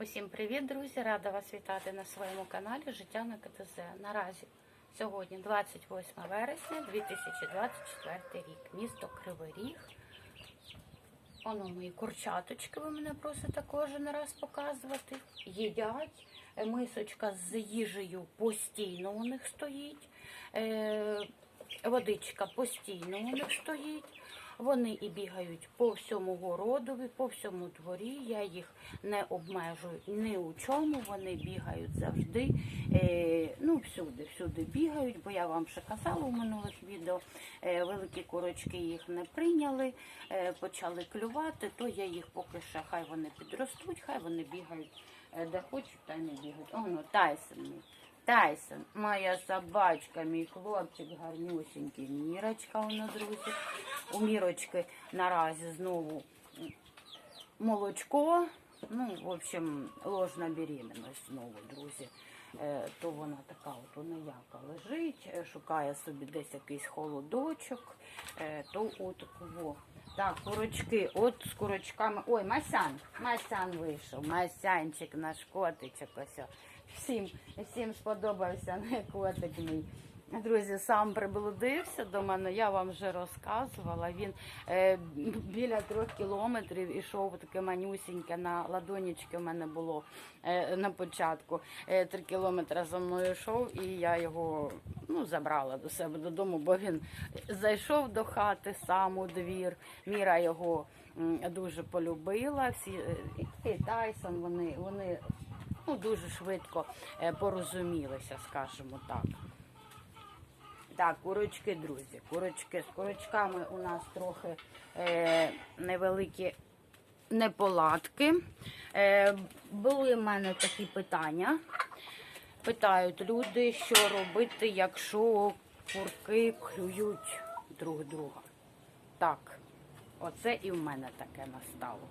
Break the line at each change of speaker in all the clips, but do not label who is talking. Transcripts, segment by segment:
Усім привіт, друзі! Рада вас вітати на своєму каналі Життя на КТЗ. Наразі сьогодні 28 вересня 2024 рік. Місто Кривий Ріг. Воно мої курчаточки, ви мене просите кожен раз показувати. Їдять. Мисочка з їжею постійно у них стоїть. Е, Водичка постійно у них стоїть. Вони і бігають по всьому городові, по всьому дворі. Я їх не обмежую ні у чому. Вони бігають завжди. Е, ну, всюди, всюди бігають, бо я вам ще казала у минулих відео. Е, великі курочки їх не прийняли, е, почали клювати, то я їх поки ще хай вони підростуть, хай вони бігають де хочуть, та й не бігають. О, ну, Тайсон мій. Тайсон, моя собачка, мій хлопчик гарнюсінький. Мірочка у нас, друзі. У Мірочки наразі знову молочко. Ну, в общем, ложна беременность знову, друзі. Е, то вона така от уніяка лежить, е, шукає собі десь якийсь холодочок, е, то от кого. Так, курочки, от з курочками. Ой, Масян, Масян вийшов, Масянчик, наш котичок ось. Всім, всім сподобався котик мій. Друзі, сам приблудився до мене, я вам вже розказувала. Він е, біля трьох кілометрів ішов таке манюсіньке на ладонічки. У мене було е, на початку. Е, три кілометри за мною йшов, і я його ну, забрала до себе додому, бо він зайшов до хати сам у двір. Міра його дуже полюбила. Всі е, і Тайсон, вони, вони ну, дуже швидко е, порозумілися, скажімо так. Так, курочки, друзі. Курочки. З курочками у нас трохи е, невеликі неполадки. Е, були в мене такі питання. Питають люди, що робити, якщо курки клюють друг друга. Так, оце і в мене таке настало.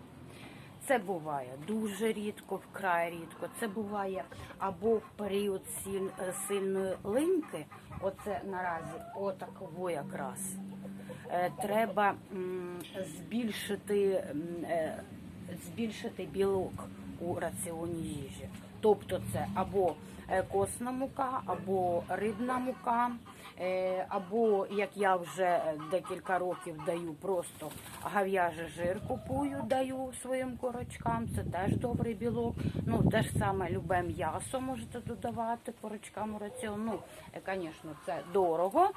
Це буває дуже рідко, вкрай рідко. Це буває або в період е, сильної линьки, оце наразі отаково якраз. Е, Треба збільшити, е, збільшити білок у раціоні їжі. Тобто це або косна мука, або рибна мука, або як я вже е, декілька років даю, просто гав'яжий жир купую, даю своїм корочкам. Це теж добрий білок. Ну те ж саме любе м'ясо можете додавати корочкам. Ну, звісно, це дорого,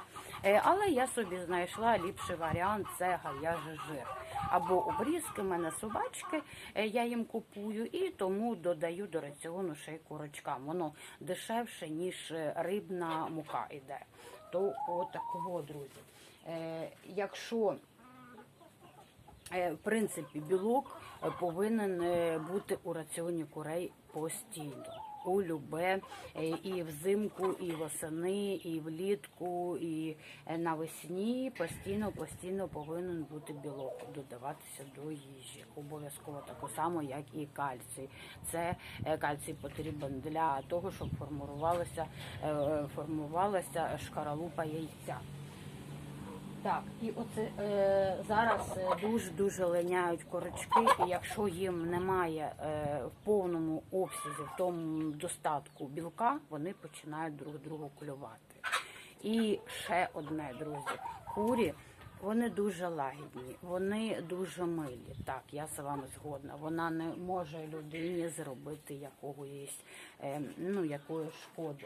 е, але я собі знайшла ліпший варіант це гав'яжий жир. Або обрізки, в мене собачки, е, я їм купую і тому додаю до раціону ще й курочкам. Воно дешевше, ніж е, рибна мука йде. То отакого, друзі. Е, якщо Е, В принципі, білок повинен е, бути у раціоні курей постійно. У любе е, і взимку, і восени, і влітку, і е, навесні постійно, постійно повинен бути білок додаватися до їжі. Обов'язково так само, як і кальцій. Це е, кальцій потрібен для того, щоб формувалася, формувалася шкаралупа яйця. Так, і оце е, зараз дуже дуже линяють корочки, і якщо їм немає е, в повному обсязі, в тому достатку білка, вони починають друг другу клювати. І ще одне, друзі, курі. Вони дуже лагідні, вони дуже милі. Так, я з вами згодна. Вона не може людині зробити якогось, е, ну, якої шкоди.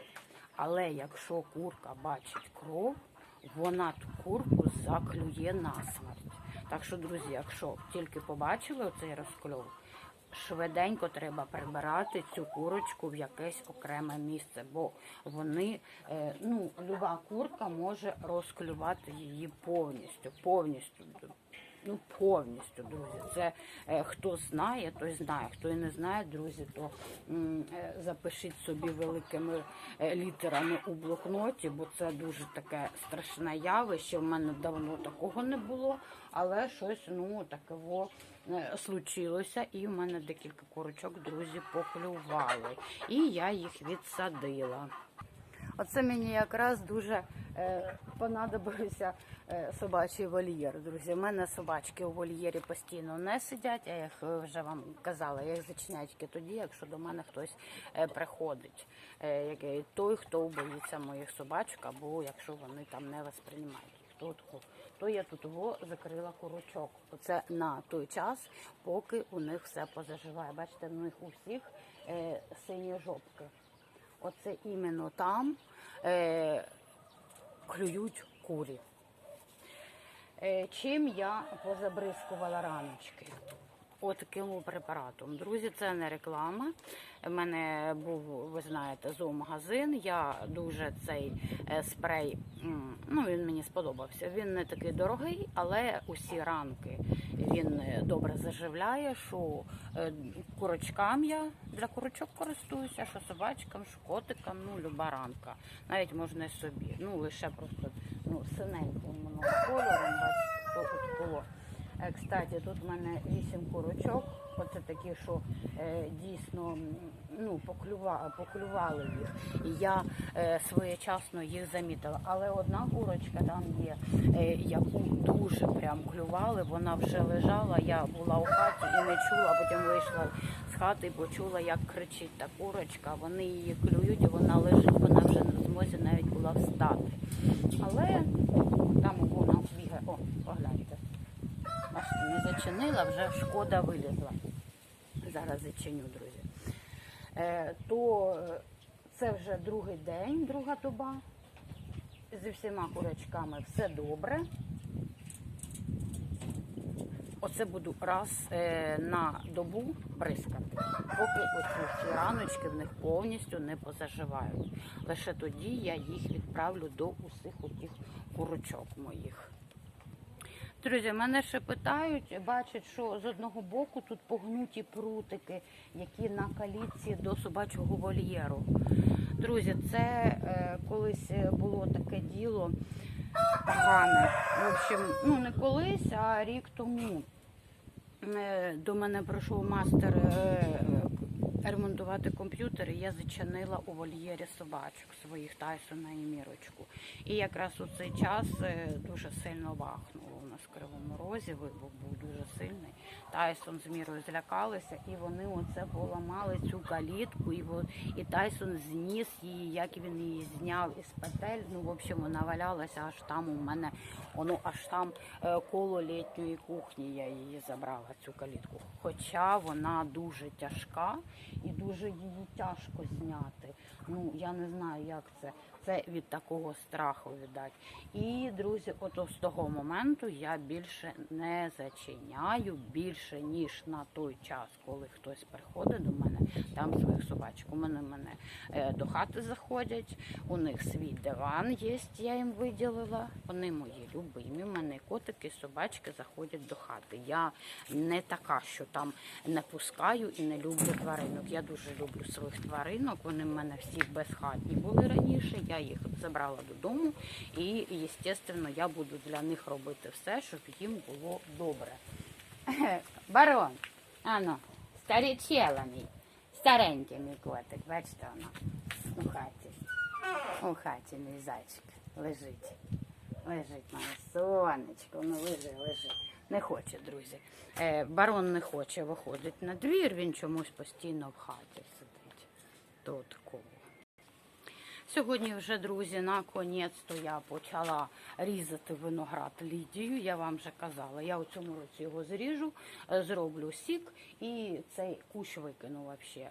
Але якщо курка бачить кров, вона ту курку заклює насмерть. Так що, друзі, якщо тільки побачили оцей розкльов, швиденько треба прибирати цю курочку в якесь окреме місце, бо вони, е, ну, люба курка може розклювати її повністю, повністю. Ну, повністю, друзі. Це е, хто знає, той знає. Хто і не знає, друзі, то е, запишіть собі великими е, літерами у блокноті, бо це дуже таке страшне явище. У мене давно такого не було, але щось ну такого е, случилося, і в мене декілька курочок, друзі, поклювали. І я їх відсадила. Оце мені якраз дуже е, понадобився е, собачий вольєр. Друзі, у мене собачки у вольєрі постійно не сидять. Я їх е, вже вам казала, я їх зачиняю тільки тоді, якщо до мене хтось е, приходить. Е, як- той, хто боїться моїх собачок, або якщо вони там не восприймають. їх. То, я тут його закрила курочок. Оце на той час, поки у них все позаживає. Бачите, у них у всіх е, сині жопки. Оце іменно там е, клюють курі. Е, чим я позабризкувала раночки? Отаким препаратом. Друзі, це не реклама. У мене був, ви знаєте, зоомагазин. Я дуже цей е, спрей, ну він мені сподобався. Він не такий дорогий, але усі ранки він е, добре заживляє. Що е, курочкам я для курочок користуюся, що собачкам, що котикам, ну люба ранка. Навіть можна собі. Ну лише просто ну, синеньким кольором, бачите, було. Е, Кстати, тут в мене вісім курочок. Оце такі, що е, дійсно ну, поклюва, поклювали їх. І я е, своєчасно їх замітила. Але одна курочка там є, е, яку дуже прям клювали. Вона вже лежала. Я була у хаті і не чула, потім вийшла з хати і почула, як кричить та курочка. Вони її клюють, і вона лежить, вона вже не змозі навіть була встати. Але там вона бігає. О, погляньте. Не зачинила, вже шкода вилізла. Зараз зачиню, друзі. Е, то е, це вже другий день, друга доба. Зі всіма курочками все добре. Оце буду раз е, на добу бризкати, поки оці раночки в них повністю не позаживають. Лише тоді я їх відправлю до усіх отих курочок моїх. Друзі, мене ще питають, бачать, що з одного боку тут погнуті прутики, які на калітці до собачого вольєру. Друзі, це е, колись було таке діло погане. В общем, ну не колись, а рік тому. Е, До мене прийшов мастер е, ремонтувати комп'ютер, і я зачинила у вольєрі собачок своїх Тайсона і Мірочку. І якраз у цей час е, дуже сильно вахнуло Кривому Розі, вибух був дуже сильний. Тайсон з Мірою злякалися, і вони оце поламали цю калітку, і, і Тайсон зніс її, як він її зняв із петель. Ну, в общем, вона валялася аж там у мене, воно аж там е, коло літньої кухні я її забрала, цю калітку. Хоча вона дуже тяжка і дуже її тяжко зняти. Ну, я не знаю, як це. Це від такого страху віддать. І, друзі, от з того моменту я більше не зачиняю більше, ніж на той час, коли хтось приходить до мене, там своїх собачок. У мене мене е, до хати заходять, у них свій диван є, я їм виділила. Вони мої любимі. У мене котики, собачки заходять до хати. Я не така, що там не пускаю і не люблю тваринок. Я дуже люблю своїх тваринок. Вони в мене всі безхатні були раніше. Я їх забрала додому, і, звісно, я буду для них робити все, щоб їм було добре. Барон, ано, старічела мій, старенький мій котик, бачите воно у хаті. У хаті мій зайчик лежить. Лежить моє сонечко, ну лежи, лежи. Не хоче, друзі. Е, барон не хоче виходить на двір, він чомусь постійно в хаті сидить. То такого. Сьогодні вже, друзі, наконець-то я почала різати виноград Лідію. Я вам вже казала. Я у цьому році його зріжу, е, зроблю сік і цей кущ викину взагалі.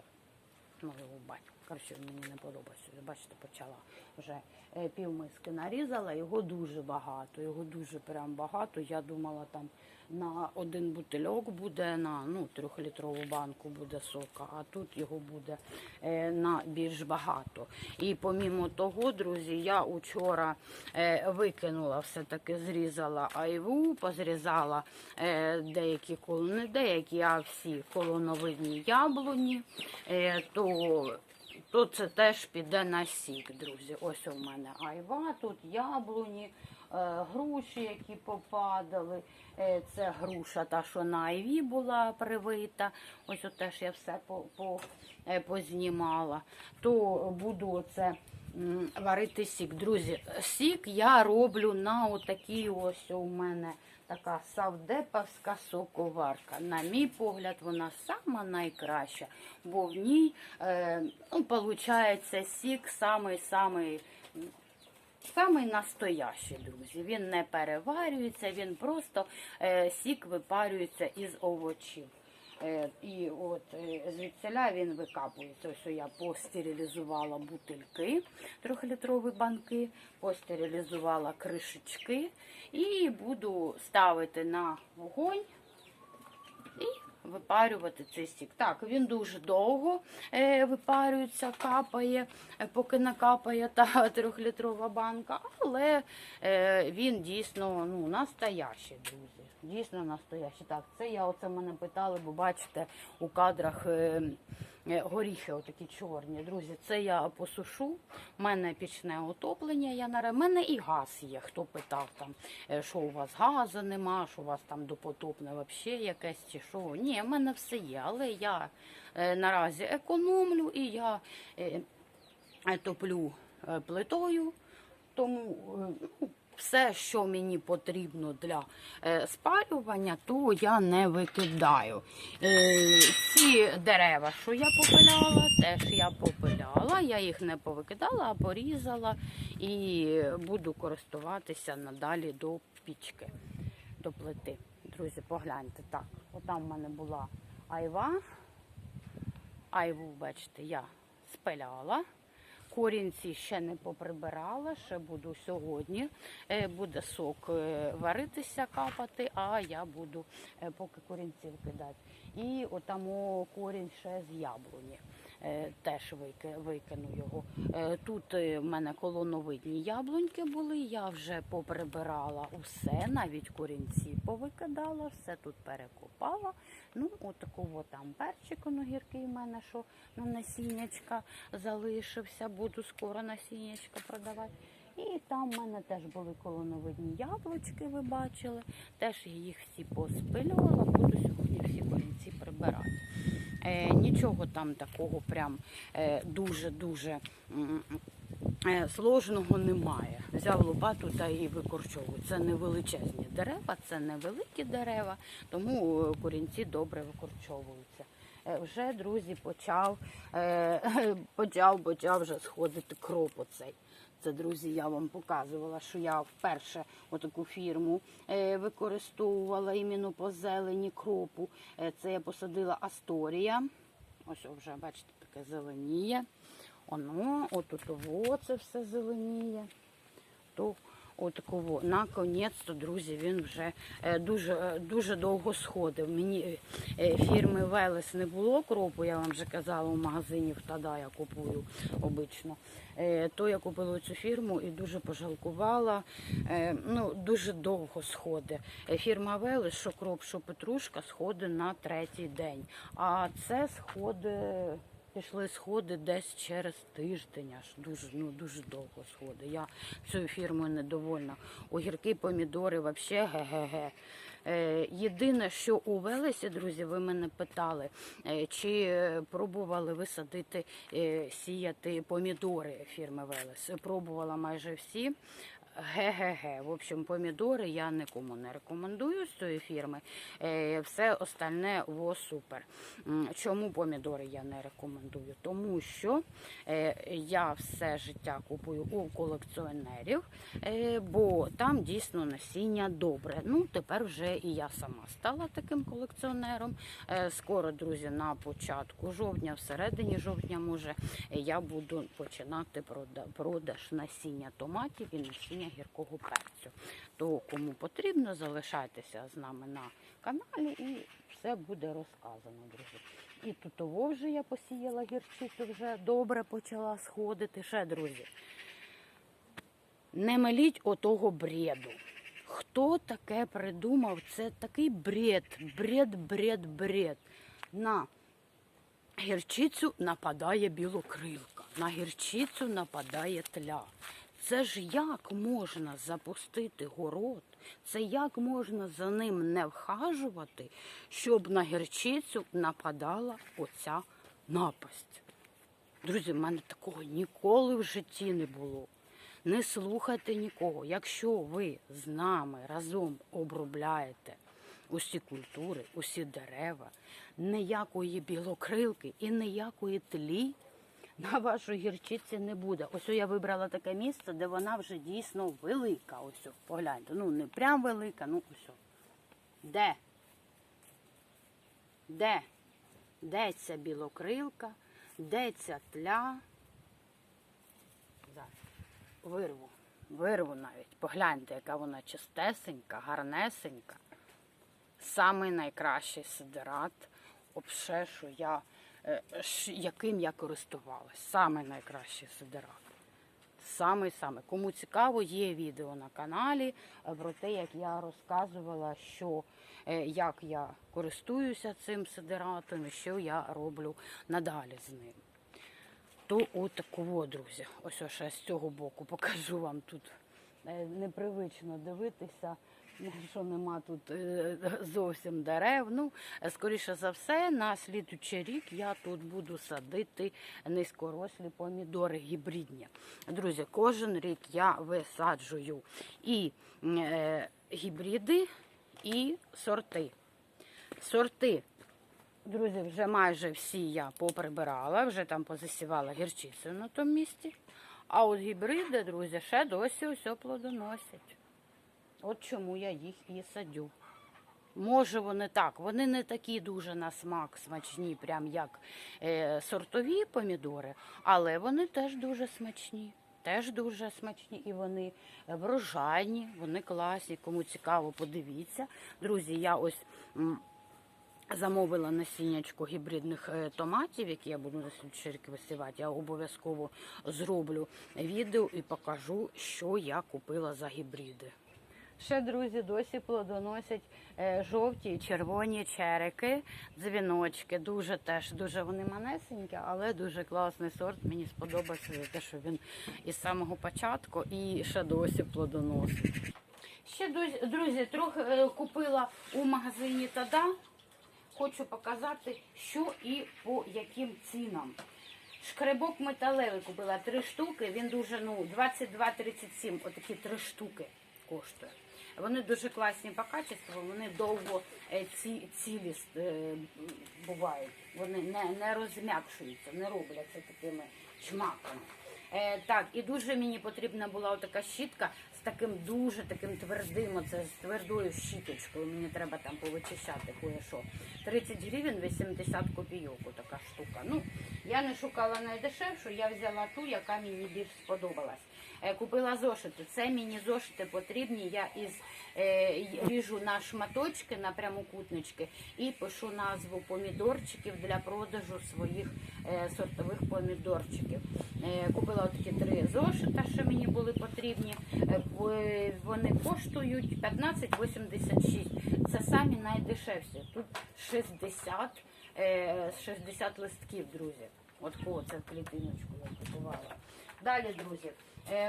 Ну, батько. Коротше, мені не подобається. Бачите, почала вже е, півмиски нарізала. Його дуже багато. Його дуже прям багато. Я думала, там на один бутильок буде на ну, трьохлітрову банку буде сока, а тут його буде е, на більш багато. І помімо того, друзі, я учора е, викинула все-таки, зрізала айву, позрізала е, деякі не деякі, а всі колоновидні яблуні. Е, то то це теж піде на сік, друзі. Ось у мене айва, тут яблуні, груші, які попадали. Е, Це груша, та, що на айві була привита. Ось от теж я все по, по, е, познімала. То буду оце м, варити сік. Друзі, сік я роблю на отакій ось у мене така савдеповська соковарка. На мій погляд, вона сама найкраща, бо в ній е, ну, сік самий-самий. Самий настоящий, друзі. Він не переварюється, він просто е, сік випарюється із овочів. Е, і от е, звідсіля він викапується. Ось я постерилізувала бутильки, трьохлітрові банки, постерилізувала кришечки і буду ставити на вогонь і випарювати цей сік. Так, він дуже довго е, випарюється, капає, е, поки накапає та трьохлітрова банка, але е, він дійсно ну, настоящий, друзі. Дійсно настоящий. Так, це я оце мене питали, бо бачите, у кадрах. Е, Горіхи отакі чорні, друзі, це я посушу. У мене пічне отоплення. Я на мене і газ є. Хто питав там, е, що у вас газу нема, що у вас там допотопне взагалі якесь чи що. Ні, в мене все є, але я е, наразі економлю і я топлю плитою. Тому ну, все, що мені потрібно для е, спалювання, то я не викидаю. Е, ці дерева, що я попиляла, теж я попиляла. Я їх не повикидала, а порізала і буду користуватися надалі до пічки, до плити. Друзі, погляньте так. Отам в мене була айва. Айву, бачите, я спиляла. Корінці ще не поприбирала, ще буду сьогодні. Е, Буде сок е, варитися, капати, а я буду е, поки корінці кидати. І отамо корінь ще з яблуні. Е, Теж викину його. Е, Тут е, в мене колоновидні яблуньки були. Я вже поприбирала усе, навіть корінці повикидала, все тут перекопала. Ну, отакого там перчик огіркий в мене, що на насіннячка залишився. Буду скоро насіннячка продавати. І там в мене теж були колоновидні яблучки, ви бачили. Теж їх всі поспилювала, буду сьогодні всі корінці прибирати. Е, нічого там такого прям е, дуже-дуже е, сложного немає. Взяв лопату та і викорчовую. Це не величезні дерева, це не великі дерева, тому е, корінці добре викорчовуються. Е, Вже, друзі, почав, почав, почав вже сходити кроп оцей. Це, друзі, я вам показувала, що я вперше отаку фірму е, використовувала іменно по зелені кропу. Е, це я посадила Асторія. Ось вже, бачите, таке зеленіє. Оно, отут от це все зеленіє. То отакого. Наконець-то, друзі, він вже е, дуже, е, дуже довго сходив. Мені е, фірми Велес не було кропу, я вам вже казала, у магазині тоді я купую обично. То я купила цю фірму і дуже пожалкувала. Ну, дуже довго сходить. Фірма Велес, що кроп, що петрушка, сходить на третій день. А це сходить. Пішли сходи десь через тиждень, аж дуже ну дуже довго сходи. Я цією фірмою недовольна. Огірки, помідори, взагалі ге-ге-ге. Е, єдине, що у Велесі, друзі, ви мене питали, е, чи пробували ви садити, е, сіяти помідори фірми Велес. Пробувала майже всі. Ге-ге-ге. В общем, помідори я нікому не рекомендую з цієї фірми. Е, Все остальне во супер. Чому помідори я не рекомендую? Тому що е, я все життя купую у колекціонерів, е, бо там дійсно насіння добре. Ну, тепер вже і я сама стала таким колекціонером. Скоро, друзі, на початку жовтня, всередині жовтня, може, я буду починати продаж насіння томатів і насіння гіркого перцю. То кому потрібно, залишайтеся з нами на каналі і все буде розказано, друзі. І тут того вже я посіяла гірчицю, вже добре почала сходити. Ще, друзі, не меліть отого бреду. Хто таке придумав? Це такий бред, бред, бред, бред. На гірчицю нападає білокрилка, на гірчицю нападає тля. Це ж як можна запустити город? Це як можна за ним не вхажувати, щоб на гірчицю нападала оця напасть? Друзі, в мене такого ніколи в житті не було. Не слухайте нікого. Якщо ви з нами разом обробляєте усі культури, усі дерева, ніякої білокрилки і ніякої тлі на вашій гірчиці не буде. Ось я вибрала таке місце, де вона вже дійсно велика. Ось, погляньте. Ну, не прям велика, ну ось. Де? Де? Де ця білокрилка? Де ця тля? Вирву. Вирву навіть. Погляньте, яка вона чистесенька, гарнесенька. Самий найкращий сидерат, обше, що я, яким я користувалась. Самий найкращий сидерат. Самий саме. Кому цікаво, є відео на каналі е, про те, як я розказувала, що е, як я користуюся цим сидератом і що я роблю надалі з ним. То от такого, друзі. Ось ще з цього боку покажу вам тут. Е, Непривично дивитися, що нема тут е, зовсім дерев. Ну, скоріше за все, на слідучий рік я тут буду садити низькорослі помідори гібридні. Друзі, кожен рік я висаджую і е, гібриди, і сорти. Сорти Друзі, вже майже всі я поприбирала, вже там позасівала гірчицю на тому місці. А от гібриди, друзі, ще досі усе плодоносять. От чому я їх і садю. Може, вони так, вони не такі дуже на смак смачні, прям як е, сортові помідори, але вони теж дуже смачні. Теж дуже смачні і вони врожайні, вони класні. Кому цікаво, подивіться. Друзі, я ось замовила насіннячко гібридних е, томатів, які я буду на слідчий рік висівати. Я обов'язково зроблю відео і покажу, що я купила за гібриди. Ще, друзі, досі плодоносять е, жовті і червоні черики, дзвіночки. Дуже теж дуже вони манесенькі, але дуже класний сорт. Мені сподобався за те, що він із самого початку і ще досі плодоносить. Ще друзі, трохи е, купила у магазині Тада. Хочу показати, що і по яким цінам. Шкребок металевий купила три штуки. Він дуже ну 22,37, Отакі три штуки коштує. Вони дуже класні по качеству, вони довго е, ці, цілі е, бувають. Вони не, не розм'якшуються, не робляться такими чмаками. Е, так, і дуже мені потрібна була така щітка з таким дуже таким твердим, оце з твердою щіточкою. Мені треба там повичищати кое-що. 30 гривень 80 копійок така штука. Ну, я не шукала найдешевшу, я взяла ту, яка мені більш сподобалась. Е, Купила зошити. Це мені зошити потрібні. Я із е, ріжу на шматочки, на прямокутнички і пишу назву помідорчиків для продажу своїх е, сортових помідорчиків. Купила такі три зошита, що мені були потрібні. Вони коштують 15,86. Це самі найдешевші. Тут 60, е, 60 листків, друзі. От кого це клітиночку я купувала. Далі, друзі,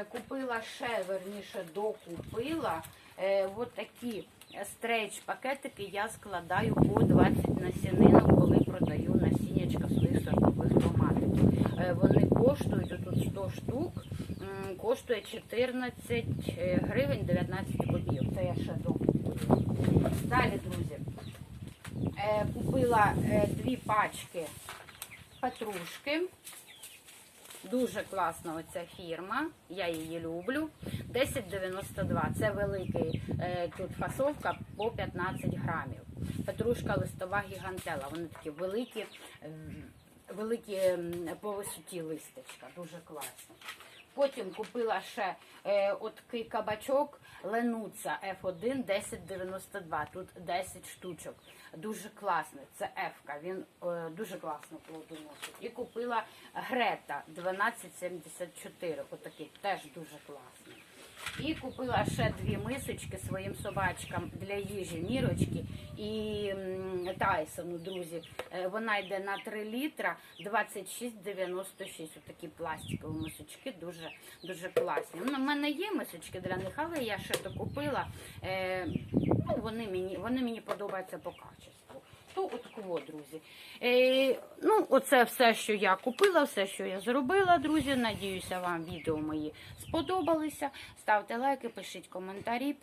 купила ще, верніше, докупила е, от такі стрейч-пакетики. Я складаю по 20 насінинок, коли продаю насіннячка своїх сортових томатів. Е, вони коштують, отут 100 штук, коштує 14 гривень 19 копійок. Це я ще докупила. Далі, друзі, е, купила е, дві пачки петрушки. Дуже класна оця фірма, я її люблю. 10,92. Це великий е, тут фасовка по 15 грамів. Петрушка листова гігантела. Вони такі великі, великі по висоті листочка. Дуже класно. Потім купила ще е, от кабачок Ленуца F1 1092. Тут 10 штучок. Дуже класний. Це F-ка. Він е, дуже класно плодоносить. І купила Грета 1274. Отакий теж дуже класний. І купила ще дві мисочки своїм собачкам для їжі Мірочки і Тайсону, друзі. Е, Вона йде на 3 літра 26,96. Отакі пластикові мисочки, дуже дуже класні. Ну, в мене є мисочки для них, але я ще докупила. Е, ну, вони, мені, вони мені подобаються по качеству. то отаково, друзі. Е, ну, оце все, що я купила, все, що я зробила, друзі. Надіюся, вам відео мої сподобалися. Ставте лайки, пишіть коментарі.